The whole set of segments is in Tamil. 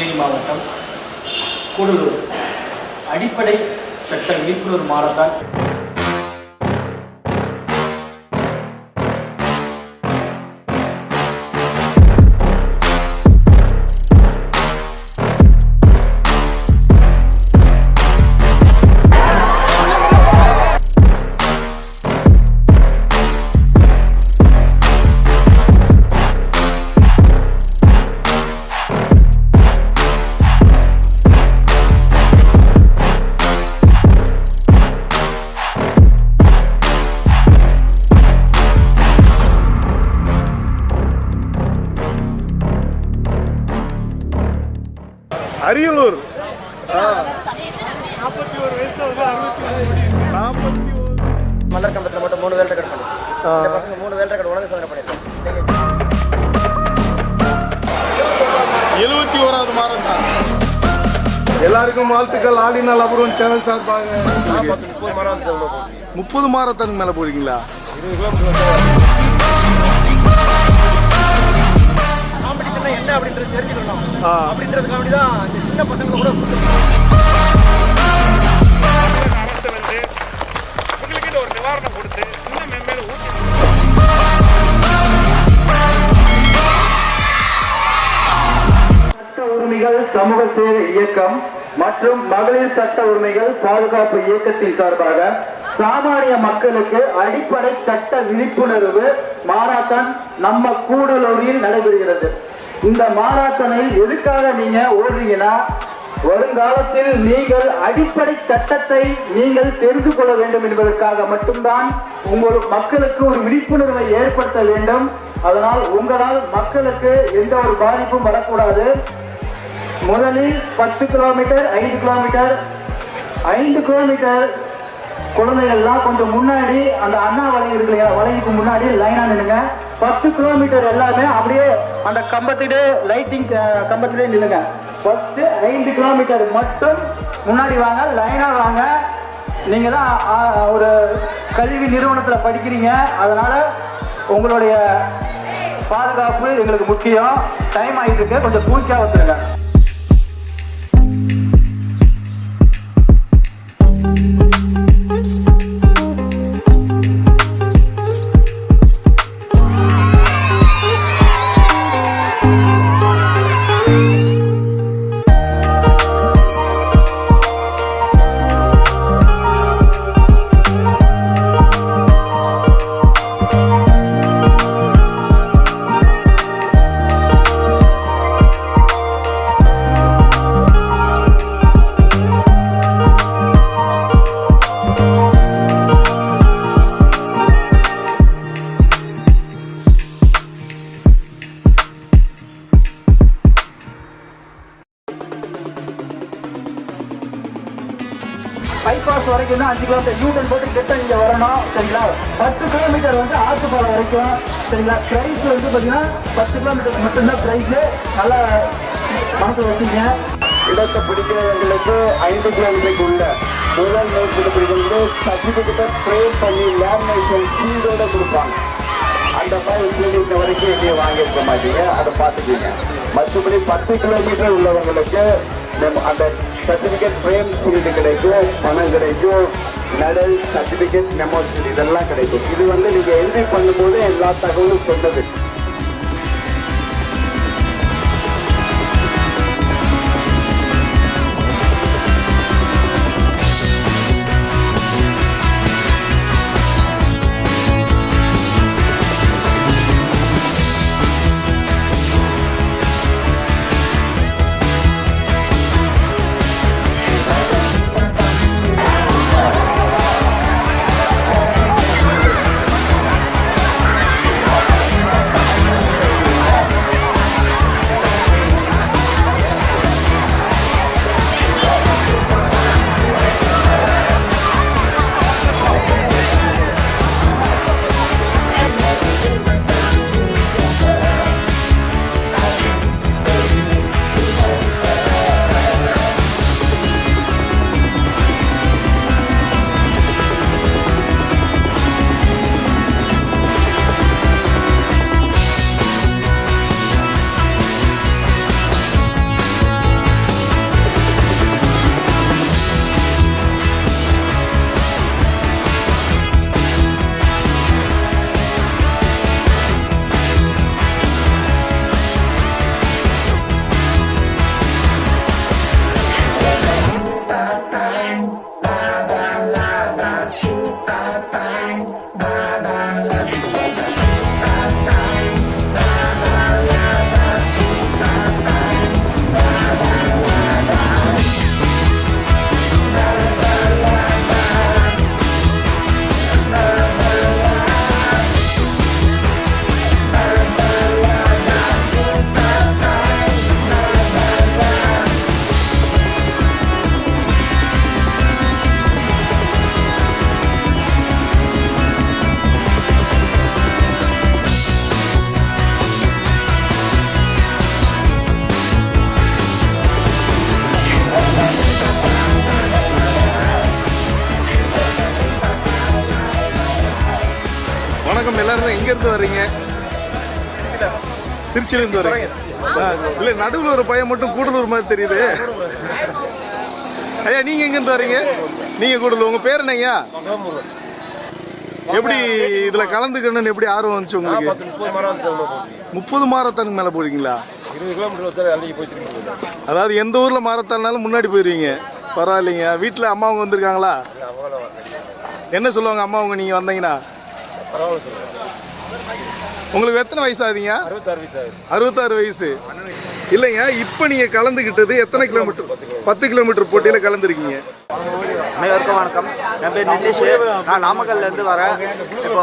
தேனி மாவட்டம் கூடலூர். அடிப்படை சட்ட விழிப்புணர்வு மாறத்தான் இந்த பசங்க மூணு வேல் ரெக்கார்ட் உலக சாதனை எழுபத்தி ஓராவது மாரத்தான். எல்லாருக்கும் வாழ்த்துக்கள். ஆலினால் அப்புறம் சேனல் சார்பாக. முப்பது மாரத்தானுக்கு மேல போறீங்களா? காம்படிஷன் என்ன அப்படின்றது தெரிஞ்சுக்கணும். ஆ. அப்படின்றதுக்காண்டி தான் இந்த சின்ன பசங்களை கூட சமூக சேவை இயக்கம் மற்றும் மகளிர் சட்ட உரிமைகள் பாதுகாப்பு இயக்கத்தின் சார்பாக சாமானிய மக்களுக்கு அடிப்படை சட்ட விழிப்புணர்வு மாராத்தான் நம்ம கூடலூரில் நடைபெறுகிறது. இந்த மாராத்தானில் எதுக்காக நீங்க ஓடுறீங்கன்னா வருங்காலத்தில் நீங்கள் அடிப்படை சட்டத்தை நீங்கள் தெரிந்து கொள்ள வேண்டும் என்பதற்காக மட்டும்தான் உங்கள் மக்களுக்கு ஒரு விழிப்புணர்வை ஏற்படுத்த வேண்டும். அதனால் உங்களால் மக்களுக்கு எந்த ஒரு பாதிப்பும் வரக்கூடாது. முதலில் பத்து கிலோமீட்டர் ஐந்து கிலோமீட்டர் ஐந்து கிலோமீட்டர் குழந்தைகள்லாம் கொஞ்சம் முன்னாடி அந்த அண்ணா வலை இருக்கு இல்லையா? வலைக்கு முன்னாடி லைனா நில்லுங்க. பத்து கிலோமீட்டர் எல்லாமே அப்படியே அந்த கம்பத்திலே லைட்டிங் கம்பத்திலே நில்லுங்க. ஃபர்ஸ்ட் ஐந்து கிலோமீட்டர் மட்டும் முன்னாடி வாங்க லைனா வாங்க. நீங்க தான் ஒரு கல்வி நிறுவனத்துல படிக்கிறீங்க. அதனால உங்களுடைய பாதுகாப்பு எங்களுக்கு முக்கியம். டைம் ஆகிட்டு இருக்கு. கொஞ்சம் பூச்சியாக வந்துருங்க. பைபாஸ் வரைக்கும் தான் அஞ்சு கிலோமீட்டர் டென் போட்டு கிட்ட இங்க வரணும் சரிங்களா? பத்து கிலோமீட்டர் வந்து ஆற்றுப்பாலம் வரைக்கும் சரிங்களா? பிரைஸ் வந்து பார்த்தீங்கன்னா பத்து கிலோமீட்டர் மட்டும்தான் பிரைஸ் நல்லா மனசு வச்சுங்க. இடத்தை பிடிக்கிறவங்களுக்கு ஐந்து கிலோமீட்டருக்கு உள்ள முதல் நோட்டு பிடிக்கிறது சர்டிபிகேட்டை ப்ரே பண்ணி லேமினேஷன் சீடோட கொடுப்பாங்க. அந்த ஃபைவ் கிலோமீட்டர் வரைக்கும் எங்கேயும் வாங்கியிருக்க மாட்டீங்க. அதை பார்த்துக்கீங்க. மற்றபடி பத்து கிலோமீட்டர் உள்ளவங்களுக்கு அந்த சர்டிபிகேட் ஃப்ரேம் சீல்டு கிடைக்கும் பணம் கிடைக்கும் மெடல் சர்டிபிகேட் மெமோ இதெல்லாம் கிடைக்கும். இது வந்து நீங்க என்ட்ரி பண்ணும்போது எல்லா தகவலும் சொன்னது. திருச்சியில இருந்து வரீங்க இல்ல நடுவுல ஒரு பையன் மட்டும் கூடலூர் மாதிரி தெரியுது. ஐயா நீங்க எங்க இருந்து வரீங்க? நீங்க கூடலூர். உங்க பேர் என்னங்கய்யா எப்படி இதுல கலந்துக்கணும்னு எப்படி ஆர்வம் வந்துச்சு உங்களுக்கு? முப்பது மாரத்தானுக்கு மேல போகுது அதாவது எந்த ஊர்ல மாரத்தானாலும் முன்னாடி போயிருவீங்க. பரவாயில்லைங்க. வீட்டுல அம்மாவங்க வந்திருக்காங்களா? என்ன சொல்லுவாங்க அம்மாவங்க நீங்க வந்தீங்கன்னா? உங்களுக்கு எத்தனை வயசு ஆகுதுங்க அறுபத்தாறு வயசு. இல்லைங்க இப்ப நீங்க கலந்துகிட்டது எத்தனை கிலோமீட்டர்? பத்து கிலோமீட்டர் போட்டியில கலந்துருக்கீங்க. அனைவருக்கும் வணக்கம். என் பேர் நிதிஷ். நான் நாமக்கல்லேருந்து வரேன். இப்போ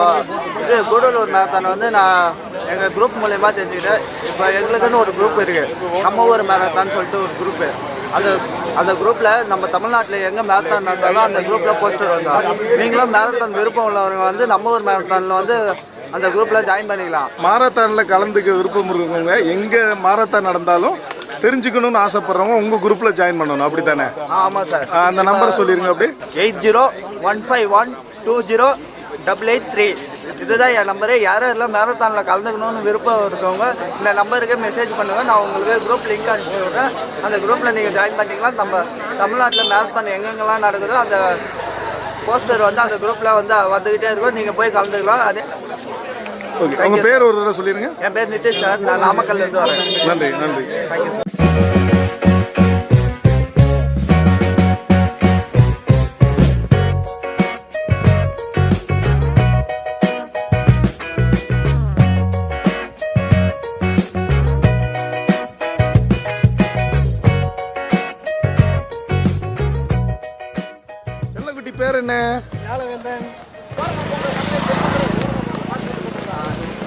இது கூடலூர் மேரத்தான் வந்து நான் எங்கள் குரூப் மூலயமா தெரிஞ்சுக்கிட்டேன். இப்போ எங்களுக்குன்னு ஒரு குரூப் இருக்குது நம்ம ஊர் மேரத்தான் சொல்லிட்டு ஒரு குரூப்பு அந்த அந்த குரூப்பில் நம்ம தமிழ்நாட்டில் எங்கே மேரத்தான் நடந்தாலும் அந்த குரூப்பில் போஸ்டர் வந்தோம் நீங்களும் மேரத்தான் விருப்பம் உள்ளவங்க வந்து நம்ம ஊர் மேரத்தானில் வந்து அந்த குரூப்பில் ஜாயின் பண்ணிக்கலாம். மாரத்தான்ல கலந்துக்க விருப்பம் இருக்கவங்க எங்க மாரத்தான் நடந்தாலும் தெரிஞ்சுக்கணும்னு ஆசைப்படுறவங்க உங்க குரூப்ல ஜாயின் பண்ணணும். அப்படித்தானே? ஆ ஆமாம் சார் அந்த நம்பர் சொல்லிருங்க அப்படி. Eight zero one five one two zero double eight three. இதுதான் என் நம்பரு யாரும் எல்லாம் மேரத்தானில் கலந்துக்கணும்னு விருப்பம் இருக்கவங்க இந்த நம்பருக்கு மெசேஜ் பண்ணுங்க. நான் உங்களுக்கு குரூப் லிங்க் அனுப்பி விட்றேன். அந்த குரூப்பில் நீங்கள் ஜாயின் பண்ணிட்டீங்கன்னா நம்ம தமிழ்நாட்டில் மேரத்தான் எங்கெங்கெல்லாம் நடக்குதோ அந்த போஸ்டர் வந்து அந்த குரூப்பில் வந்து வந்துக்கிட்டே இருக்கும். நீங்கள் போய் கலந்துக்கலாம். அதே ஓகே. உங்க பேர் ஒரு தடவை சொல்லிருங்க. என் பேர் நிதிஷ் சார். நான் நாமக்கல்லேருந்து வரேன். நன்றி நன்றி. தேங்க்யூ சார்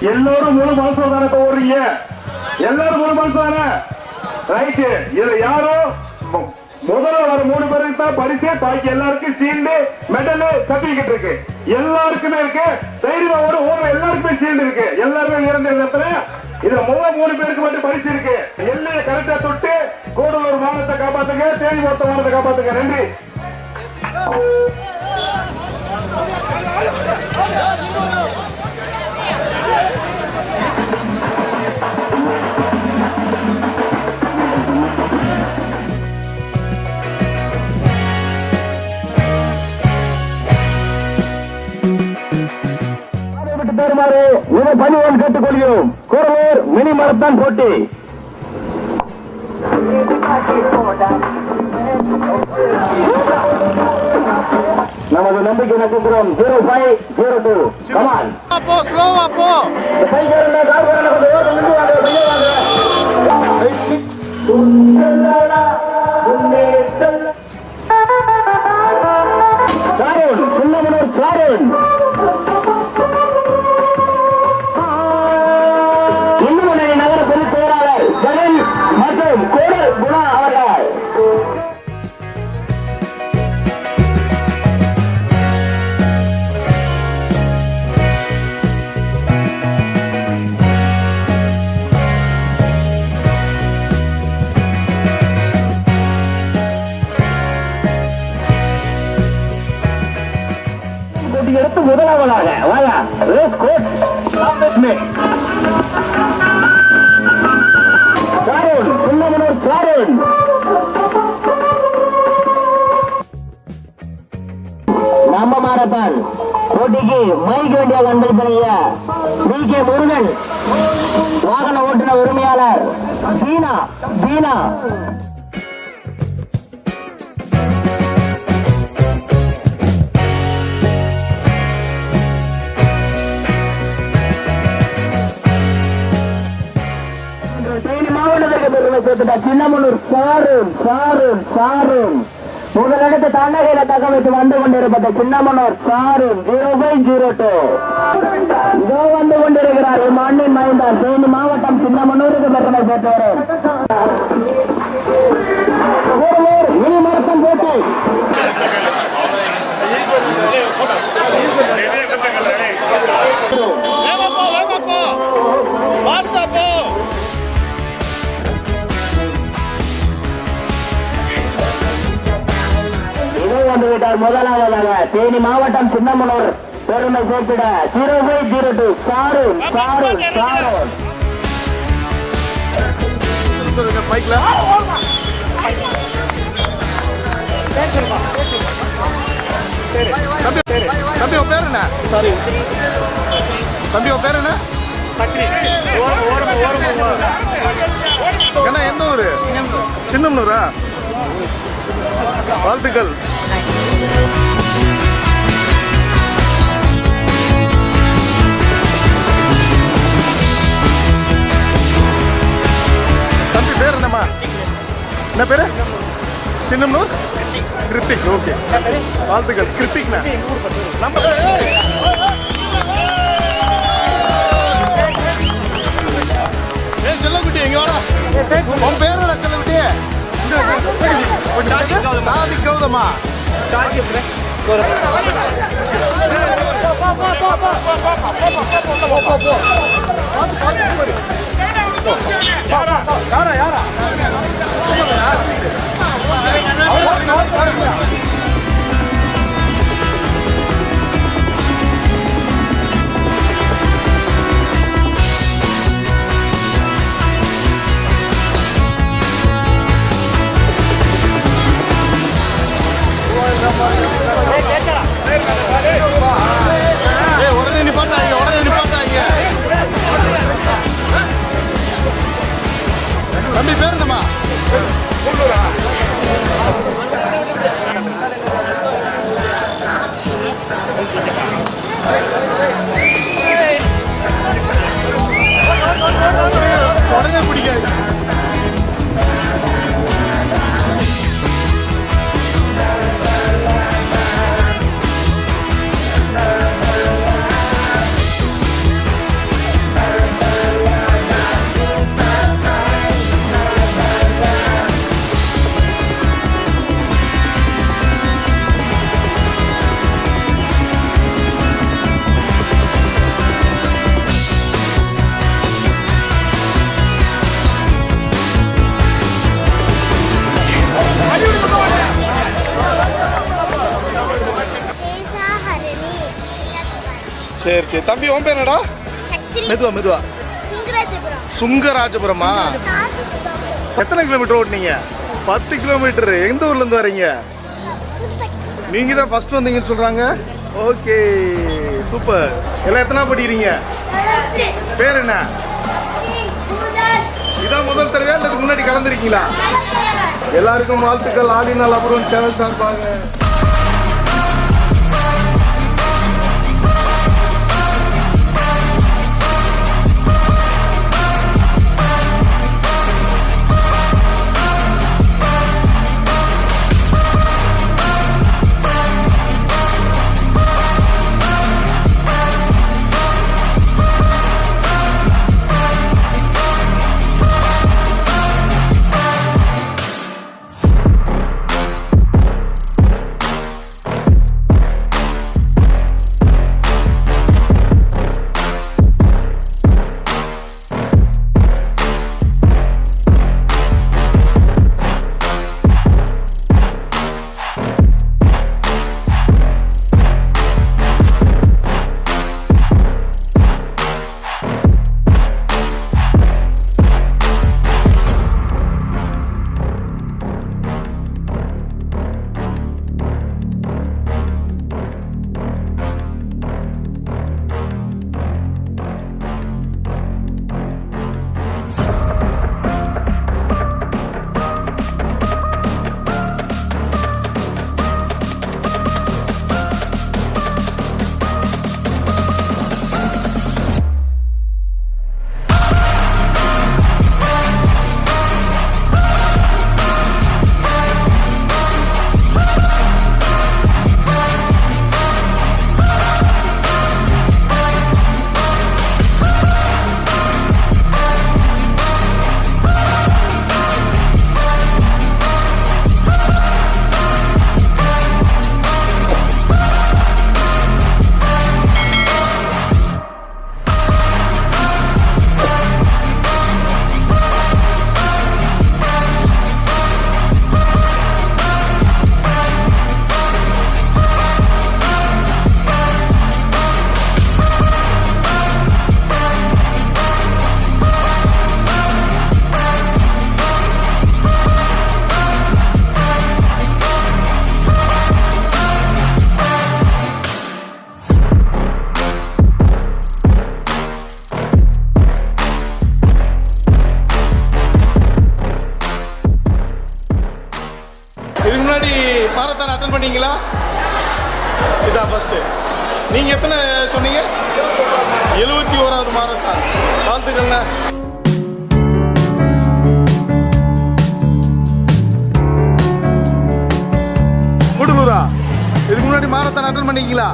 எல்லாரும் முழு மனசு தானே போடுறீங்க எல்லாரும் முழு மனசு தானே? ரைட்டு இதுல யாரும் முதல்ல வர மூணு பேருக்கு தான் பரிசு பாக்கி எல்லாருக்கும் சீண்டு மெடலு சர்டிபிகேட் இருக்கு. எல்லாருக்குமே இருக்கு. தைரியமா ஓட. ஓடுற எல்லாருக்குமே சீண்டு இருக்கு. எல்லாருமே இறந்த இடத்துல இதுல முதல் மூணு பேருக்கு மட்டும் பரிசு இருக்கு. எல்லையை கரெக்டா தொட்டு கூடலூர் மாவட்டத்தை காப்பாத்துங்க தேனி மொத்த மாவட்டத்தை காப்பாத்துங்க. நன்றி. Oh, தருமாறு இதை பணிவோடு கேட்டுக் கொள்கிறோம் கூடலூர் மினி மரத்தான் போட்டி. நமது நம்பிக்கை நட்சத்திரம் zero five zero two. Come on போ ஸ்லோவா போ. Sharon Chinnamanur Sharon. முதலாவதாக வாயா ரேஸ் கோட் சாரோன் சின்னமனூர் சாரோன் நம்ம மாரத்தான் போட்டிக்கு மைக் வேண்டிய அன்பளிப்பனைய டி கே. முருகன் வாகன ஓட்டுநர் உரிமையாளர் தீனா தீனா. சின்னமனூர் சாரும் சாரும் சாரும். முதலிடத்து தன்னகையில தக்க வைத்து வந்து கொண்டிருப்பட்ட சின்னமனூர் சாரும் ஜீரோ ஜீரோ டூ இதோ வந்து கொண்டிருக்கிறார். மண்ணின் மைந்தார். தேனி மாவட்டம் சின்னமனூருக்கு பெருமை சேர்த்தவர் தேனி மாவட்டம் சின்னமனூர். பெருமை சேர்த்திட ஜீரோ ஃபைவ் ஜீரோ டூ. சாரும் சாரும் சாரும் பைக்ல தம்பி தம்பி உன் பேர் என்ன சாரி. தம்பி உன் பேர் என்ன என்ன எந்த ஊரு? சின்னம்னூரா? வாழ்த்துக்கள். பேர் என்னம்மா? என்ன பேரு? சின்னம்னூர்? கிருத்திக். ஓகே. வாழ்த்துக்கள். கிருத்திக்ண்ணா நம்ம ஏய் செல்லக்குட்டி எங்க வாடா? உன் பேர் என்ன செல்லக்குட்டி? சாதி கௌதமா. யாரா யாரா ஏய் தம்பி உன் பேர் என்னடா? மெதுவா மெதுவா. சிங்கராஜபுரம். சுங்கராஜபுரமா? எத்தனை கிலோமீட்டர் ஓட்டுனீங்க? பத்து கிலோமீட்டர் எந்த ஊர்ல இருந்து வரீங்க? நீங்க தான் ஃபர்ஸ்ட் வந்தீங்கன்னு சொல்றாங்க. ஓகே சூப்பர் எல்லாம் எத்தனை படிக்கிறீங்க? பேர் என்ன? இதான் முதல் தடவையா? முன்னாடி கலந்துருக்கீங்களா? எல்லாருக்கும் வாழ்த்துக்கள். ஆடினால் அப்புறம் சேனல் சார்பாங்க முன்னாடி மாரத்தான் அட்டன் பண்ணீங்களா? இதான் ஃபர்ஸ்ட் நீங்க எத்தனை சொன்னீங்க? எழுபத்தி ஓராவது மாரத்தான் வாழ்த்துக்கள்ண்ணா. கூடலூரா இதுக்கு முன்னாடி மாரத்தான் அட்டன் பண்ணீங்களா?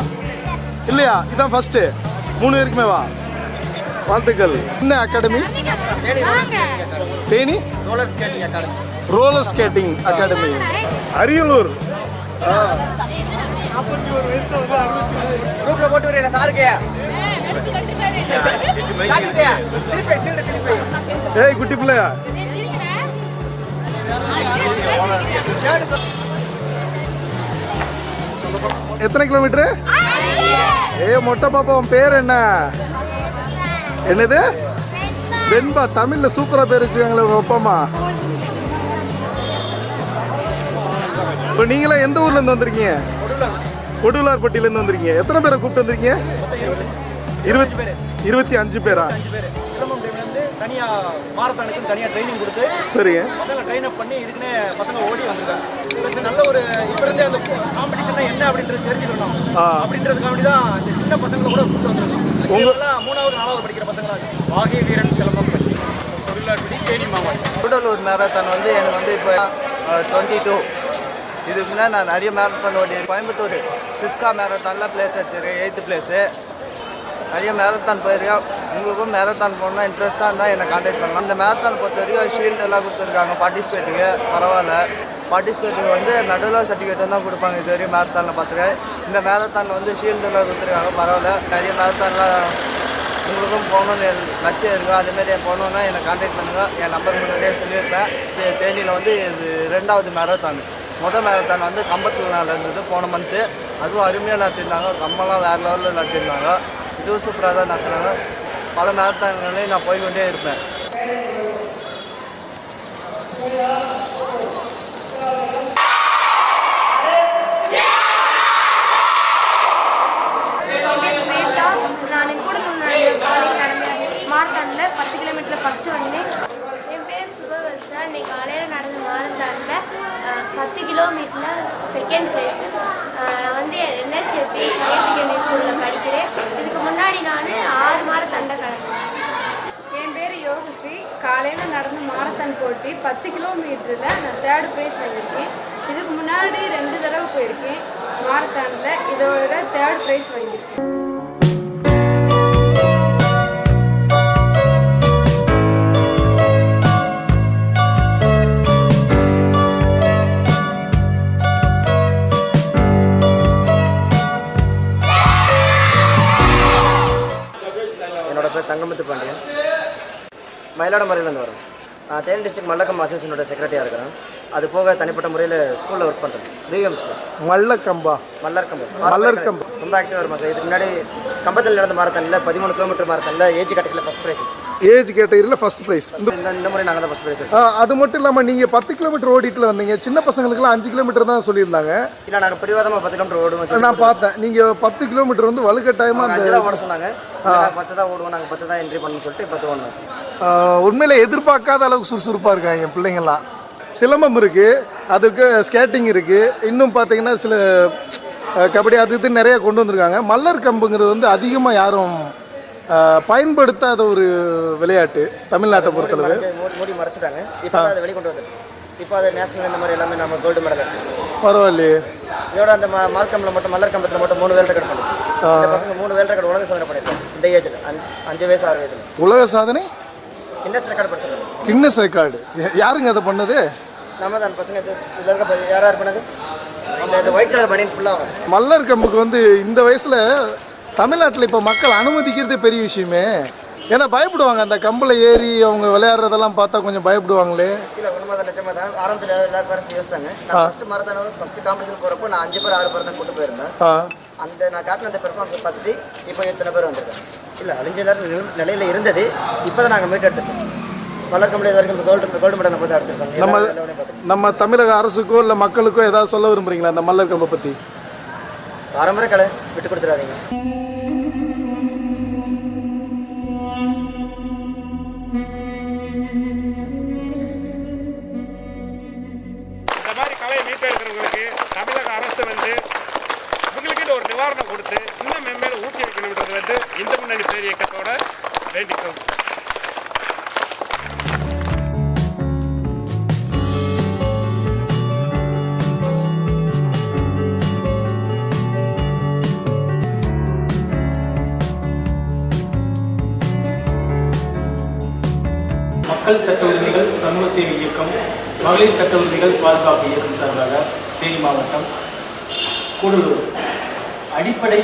இல்லையா? இதான் ஃபர்ஸ்ட் மூணு பேருக்குமே வா. வாழ்த்துக்கள். என்ன academy Theni. Roller skating academy Ariyalur. ஏய் குட்டி பிள்ளையா? எத்தனை கிலோமீட்டர் ஏ மொட்டை பாப்பா உன் பேர் என்ன? என்னது? வெண்பா. தமிழ்ல சூப்பரா பேர் வச்சுக்காங்களே உங்க அப்பா அம்மா. இப்போ நீங்களாம் எந்த ஊர்ல இருந்து வந்திருக்கீங்க? கொடுலார்பட்டியில இருந்து வந்திருக்கீங்க. எத்தனை பேரை கூப்பிட்டு வந்திருக்கீங்க? இருபத்தி இருபத்தி அஞ்சு பேரா? அஞ்சு பேர் சிலம்பம் டீம்ல இருந்து தனியா மாரத்தானுக்கு தனியா ட்ரைனிங் கொடுத்து சரிங்க. பசங்க ட்ரெயின் அப் பண்ணி இதுக்குன்னே பசங்க ஓடி வந்திருக்காங்க ப்ளஸ் நல்ல ஒரு இப்ப இருந்தே அந்த காம்படிஷன் என்ன அப்படின்றது தெரிஞ்சுக்கணும். அப்படின்றதுக்காண்டி தான் இந்த சின்ன பசங்களை கூட கூப்பிட்டு வந்திருக்கோம் இவங்கெல்லாம் மூணாவது நாலாவது படிக்கிற பசங்களா வாகை வீரன் சிலம்பம் பற்றி தொழிலாளி தேனி மாவட்டம். கூடலூர் மேரத்தான் வந்து எனக்கு வந்து இப்போ டுவெண்ட்டி டூ இதுக்கு முன்னாடி நான் நிறைய மேரத்தான் ஓடி கோயம்புத்தூர் சிஸ்கா மேரத்தானில் பிளேஸ் வச்சிருக்கேன் எயித்து பிளேஸு நிறைய மேரத்தான் போயிருக்கேன். உங்களுக்கும் மேரத்தான் போகணுன்னா இன்ட்ரெஸ்ட்டாக இருந்தால் என்னை காண்டாக்ட் பண்ணலாம் இந்த மேரத்தான் பொறுத்த வரைக்கும் ஷீல்டு எல்லாம் கொடுத்துருக்காங்க. பார்ட்டிசிபேட்டுக்கு பரவாயில்ல. பார்ட்டிசிபேட்டுக்கு வந்து நடுவில் சர்டிஃபிகேட் தான் கொடுப்பாங்க. இது வரையும் மேரத்தானில் பார்த்துருக்கேன் இந்த மேரத்தானில் வந்து ஷீல்டு எல்லாம் கொடுத்துருக்காங்க. பரவாயில்ல. நிறைய மேரத்தான்லாம் உங்களுக்கும் போகணும்னு லட்சியம் இருக்கும் அதுமாரி போகணுன்னா என்னை காண்டாக்ட் பண்ணுங்கள் என் நம்பர் முன்னாடியே சொல்லியிருப்பேன். தேனியில் வந்து இது ரெண்டாவது மேரத்தான் மொதல் மேரத்தான் வந்து கம்பத்தில் நடந்தது போன மந்த்து அதுவும் அருமையாக நடத்திருந்தாங்க கம்பெல்லாம் வேறு லெவலில் நடத்திருந்தாங்க இதுவும் சூப்பராக தான் நடத்துனாங்க. பல மேரத்தான்களையும் நான் போய்க்கொண்டே இருப்பேன் ஸ்வேதா நான் கூட நடந்த மாரத்தானில் பத்து கிலோமீட்டர் ஃபஸ்ட்டு வந்தேன் என் பேர் சுபவர்ஷா இன்னைக்கு காலையில் நடந்த மாரத்தானில் பத்து கிலோமீட்டரில் செகண்ட் ப்ரைஸ் நான் வந்து என்எஸ்கேபி ஹையர் செகண்டரி ஸ்கூலில் படிக்கிறேன். இதுக்கு முன்னாடி நான் ஆறு மாரத்தானில் கலந்தேன். என் பேர் யோகஸ்ரீ. காலையில் நடந்த மாரத்தான் போட்டி பத்து கிலோமீட்டரில் நான் தேர்ட் ப்ரைஸ் வாங்கியிருக்கேன் இதுக்கு முன்னாடி ரெண்டு தடவை போயிருக்கேன் மாரத்தானில் இதோட தேர்ட் ப்ரைஸ் வாங்கியிருக்கேன் மயிலாடுமறையிலேருந்து வரேன் நான் தேனி டிஸ்ட்ரிக்ட் மல்லக்கம் அசோசியேஷனோட செக்ரட்டரியாக இருக்கிறேன். அது போக தனிப்பட்ட முறையில் ஸ்கூலில் ஒர்க் பண்ணுறேன் பிஎம் ஸ்கூல் மல்லக்கம்பா. மல்லர் கம்பம் மல்லர் கம்பம். ரொம்ப ஆக்டிவாக இருக்கும் சார் இதுக்கு முன்னாடி கம்பத்தில் நடந்த மாரத்தானில் பதிமூணு கிலோமீட்டர் மாரத்தானில் ஏஜ் கேட்டகரியில் ஃபஸ்ட் ப்ரைஸ் ஏஜ் கேட்டகரியில் ஃபர்ஸ்ட் ப்ரைஸ் இந்த இந்த முறை நாங்கள் தான் ஃபஸ்ட் ப்ரைஸ் அது மட்டும் இல்லாமல் நீங்கள் பத்து கிலோமீட்டர் ஓடிட்டுல வந்தீங்க. சின்ன பசங்களுக்குலாம் அஞ்சு கிலோமீட்டர் தான் சொல்லியிருந்தாங்க. இல்லை நாங்கள் பிடிவாதமாக பத்து கிலோமீட்டர் ஓடுவோம் நான் பார்த்தேன். நீங்கள் பத்து கிலோமீட்டர் வந்து வலுக்கட்டாயமாக அஞ்சு தான் ஓட சொன்னாங்க. பத்து தான் ஓடுவோம் நாங்கள் பத்து தான் என்ட்ரி பண்ணணும்னு சொல்லிட்டு பத்து ஓடணும் உண்மையில எதிர்பார்க்காத அளவுக்கு சுறுசுறுப்பாக இருக்காங்க என் பிள்ளைங்கள்லாம். சிலம்பம் இருக்கு அதுக்கு ஸ்கேட்டிங் இருக்கு. இன்னும் பார்த்தீங்கன்னா சில கபடி அது இது நிறைய கொண்டு வந்திருக்காங்க. மல்லர் கம்புங்கிறது வந்து அதிகமாக யாரும் பயன்படுத்தாத ஒரு விளையாட்டு தமிழ்நாட்டை பொறுத்தளவு. மூடி மறைச்சிட்டாங்க. இப்போ அதை வெளிக்கொண்டு வந்து இப்போ அது நேஷனல் இந்த மாதிரி எல்லாமே நம்ம கோல்டு மெடல் அடிச்சிருக்கோம் பரவாயில்லையே. இதோட அந்த மா மார்க்கம்பில் மட்டும் மல்லர் கம்பத்தில் மட்டும் மூணு வேல் ரெக்கார்ட் பண்ணிருக்கோம் இந்த பசங்க மூணு வேல் ரெக்கார்ட் உலக சாதனை பண்ணியிருக்காங்க இந்த ஏஜில் அஞ்சு வயசு ஆறு வயசுல. உலக சாதனை? இன்னஸ் ரெக்கார்ட் படிச்சிருக்காங்க. கின்னஸ் ரெக்கார்டு யாருங்க அதை பண்ணது? நம்ம தான் பசங்க. இது இதில் இருக்க யார் யார் பண்ணது? இந்த ஒயிட் கலர் பனியன் ஃபுல்லாக மல்லர் கம்புக்கு வந்து இந்த வயசுல தமிழ்நாட்டில் இப்போ மக்கள் அனுமதிக்கிறதே பெரிய விஷயமே. ஏன்னா பயப்படுவாங்க அந்த கம்பில் ஏறி அவங்க விளையாடுறதெல்லாம் பார்த்தா கொஞ்சம் பயப்படுவாங்களே. இல்லை உண்மை தான் நிஜமாக தான் ஆரம்பத்தில் எல்லாரும் பேரண்ட்ஸ் யோசிச்சாங்க. நான் ஃபஸ்ட்டு மரத்தான ஃபஸ்ட்டு காம்படிஷன் போகிறப்போ நான் அஞ்சு பேர் ஆறு பேர் தான் கூட்டு போயிருந்தேன். அந்த நான் காட்டின அந்த பெர்ஃபார்மன்ஸை பார்த்துட்டு இப்போ இத்தனை பேர் வந்திருக்காங்க? இல்லை அழிஞ்ச நேரம் நில நிலையில் இருந்தது. இப்போ தான் நாங்கள் மீட் எடுத்துருக்கோம் மலர் கம்பெனி இது வரைக்கும் கோல்டு கோல்டு மெடல் பார்த்து அடிச்சிருக்காங்க. நம்ம நம்ம தமிழக அரசுக்கோ இல்லை மக்களுக்கோ ஏதாவது சொல்ல விரும்புறீங்களா அந்த மல்லர் கம்பை பற்றி பாரம்பரிய கலை விட்டு கொடுத்துடாதீங்க. இந்து முன்னணி பேர் இயக்கத்தோட வேண்டிக்கோள் மக்கள் சட்ட உரிமைகள் சமூக சேவை இயக்கம் மகளிர் சட்ட உரிமைகள் பாதுகாப்பு இயக்கம் சார்பாக தேனி மாவட்டம் கூடலூர். அடிப்படை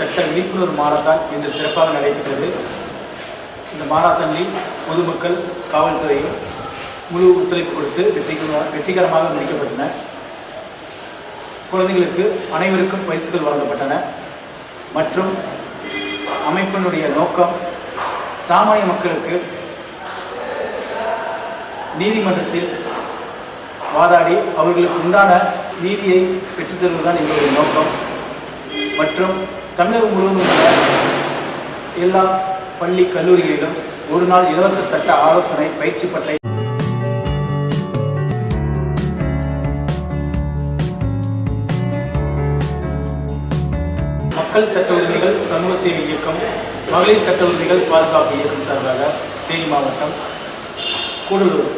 சட்ட விழிப்புணர்வு மாரத்தான் இன்று சிறப்பாக நடைபெற்றது. இந்த மாரத்தானில் பொதுமக்கள் காவல்துறையும் முழு ஒத்துழைப்பு கொடுத்து வெற்றிகரமாக வெற்றிகரமாக முடிக்கப்பட்டன. குழந்தைகளுக்கு அனைவருக்கும் பரிசுகள் வழங்கப்பட்டன. மற்றும் அமைப்பினுடைய நோக்கம் சாமானிய மக்களுக்கு நீதிமன்றத்தில் வாதாடி அவர்களுக்கு உண்டான நீதியை பெற்றுத்தருவதுதான் எங்களுடைய நோக்கம். மற்றும் தமிழகம் முழுவதும் உள்ள எல்லா பள்ளி கல்லூரிகளிலும் ஒரு நாள் இலவச சட்ட ஆலோசனை பயிற்சி பட்டறை மக்கள் சட்ட உரிமைகள் சமூக சேவை இயக்கம் மகளிர் சட்ட உரிமைகள் பாதுகாப்பு இயக்கம் சார்பாக தேனி மாவட்டம் கூடலூர்.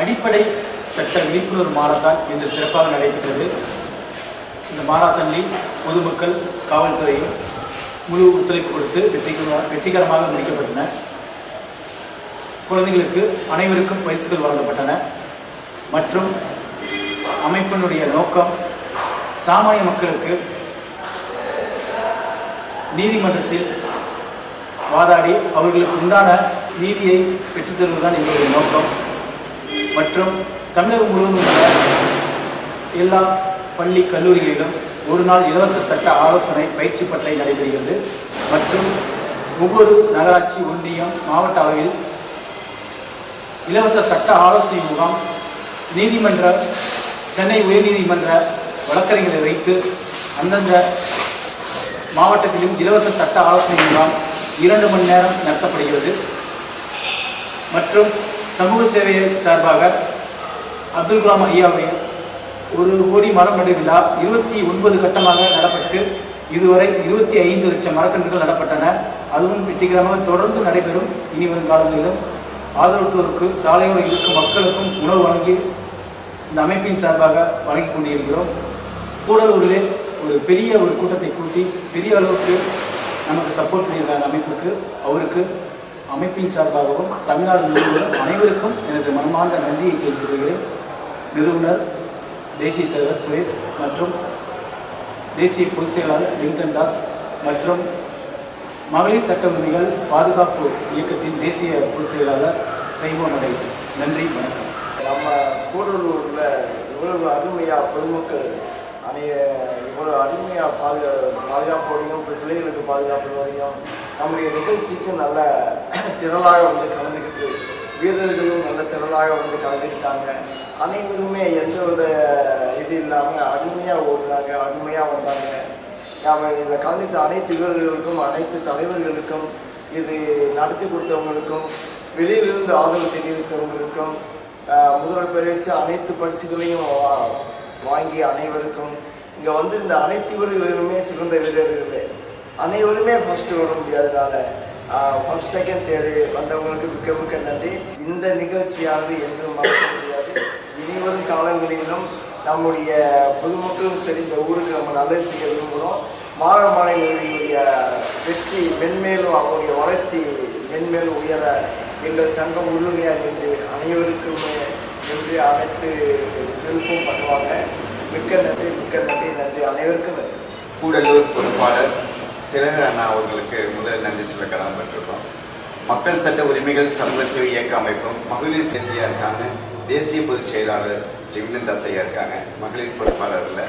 அடிப்படை சட்ட விழிப்புணர்வு மாரத்தான் இன்று சிறப்பாக நடைபெற்றது. இந்த மாராத்தனில் பொதுமக்கள் காவல்துறையும் முழு ஒத்துழைப்பு கொடுத்து வெற்றிகரமாக வெற்றிகரமாக முடிக்கப்பட்டன. குழந்தைகளுக்கு அனைவருக்கும் பரிசுகள் வழங்கப்பட்டன. மற்றும் அமைப்பினுடைய நோக்கம் சாமானிய மக்களுக்கு நீதிமன்றத்தில் வாதாடி அவர்களுக்கு உண்டான நீதியை பெற்றுத்தருவதுதான் எங்களுடைய நோக்கம். மற்றும் தமிழகம் முழுவதும் எல்லா பள்ளி கல்லூரிகளிலும் ஒரு நாள் இலவச சட்ட ஆலோசனை பயிற்சி பட்டறை நடைபெறுகிறது. மற்றும் ஒவ்வொரு நகராட்சி ஒன்றியம் மாவட்ட அளவில் இலவச சட்ட ஆலோசனை முகாம் நீதிமன்ற சென்னை உயர்நீதிமன்ற வழக்கறிஞரை வைத்து அந்தந்த மாவட்டத்திலும் இலவச சட்ட ஆலோசனை முகாம் இரண்டு மணி நேரம் நடத்தப்படுகிறது. மற்றும் சமூக சேவையை சார்பாக அப்துல் கலாம் ஐயாவுடைய ஒரு கோடி மரம் நடு விழா இருபத்தி ஒன்பது கட்டமாக நடப்பட்டு இதுவரை இருபத்தி ஐந்து லட்சம் மரக்கன்றுகள் நடப்பட்டன. அதுவும் வெற்றிகரமாக தொடர்ந்து நடைபெறும் இனி வரும் காலங்களிலும். ஆதரவற்றோருக்கு சாலையோரம் இருக்கும் மக்களுக்கும் உணவு வழங்கி இந்த அமைப்பின் சார்பாக வழங்கி கொண்டிருக்கிறோம். கூடலூரிலே ஒரு பெரிய ஒரு கூட்டத்தை கூட்டி பெரிய அளவுக்கு நமக்கு சப்போர்ட் பண்ணியிருக்காங்க அமைப்புக்கு அவருக்கு அமைப்பின் சார்பாகவும் தமிழ்நாடு முழுவதும் அனைவருக்கும் எனது மனமார்ந்த நன்றியை தெரிவித்துக் கொள்கிறேன். நிறுவனர் தேசிய தலைவர் சுரேஷ் மற்றும் தேசிய பொதுச் செயலாளர் லிங்டன் தாஸ் மற்றும் மகளிர் சட்ட உரிமைகள் பாதுகாப்பு இயக்கத்தின் தேசிய பொதுச் செயலாளர் சைமோ நடேசன். நன்றி வணக்கம். நம்ம கூடலூரில் இவ்வளவு அருமையாக பொதுமக்கள் அணைய இவ்வளவு அருமையாக பாதுகா பாதுகாப்போடையும் இப்போ பிள்ளைகளுக்கு பாதுகாப்போடையும் நம்முடைய நிகழ்ச்சிக்கு நல்ல திரளாக வந்து கலந்துக்கிட்டு வீரர்களும் நல்ல திரளாக வந்து கலந்துக்கிட்டாங்க. அனைவருமே எந்த வித இது இல்லாமல் அருமையாக ஓடுறாங்க அருமையாக வந்தாங்க. இதில் கலந்துக்கிட்ட அனைத்து வீரர்களுக்கும் அனைத்து தலைவர்களுக்கும் இது நடத்தி கொடுத்தவங்களுக்கும் வெளியிலிருந்து ஆதரவு தெரிவித்தவங்களுக்கும் முதல்வர் பரிசு அனைத்து பரிசுகளையும் வாங்கி அனைவருக்கும் இங்கே வந்து இந்த அனைத்து வீரர்களுமே சிறந்த வீரர்கள். அனைவருமே ஃபஸ்ட்டு வர முடியாதனால ஃபர்ஸ்ட் செகண்ட் தேர்டு வந்தவங்களுக்கு மிக்க மிக்க நன்றி. இந்த நிகழ்ச்சியானது என்றும் மறக்க முடியாது. இனிவரும் காலங்களிலும் நம்முடைய பொதுமக்களும் சரி இந்த ஊருக்கு நம்ம நல்லது செய்ய விரும்புகிறோம் மாணவ மாணவிகளுடைய வெற்றி மென்மேலும் அவருடைய வளர்ச்சி மென்மேலும் உயர எங்கள் சங்கம் உறுதுணையாக நின்று அனைவருக்குமே நின்று அனைத்து விருப்பம் பண்ணுவாங்க. மிக்க நன்றி மிக்க நன்றி நன்றி. அனைவருக்கும் நன்றி. கூடலூர் பொறுப்பாளர் திலகர் அண்ணா அவர்களுக்கு முதல் நன்றி சொல்ல கடமைப்பட்டிருக்கோம். மக்கள் சட்ட உரிமைகள் சமூக சேவை இயக்க அமைப்பும் மகளிர் சேசியா இருக்காங்க. தேசிய பொதுச் செயலாளர் லிவ்னன் ஐயா இருக்காங்க. மகளிர் பொறுப்பாளர்ல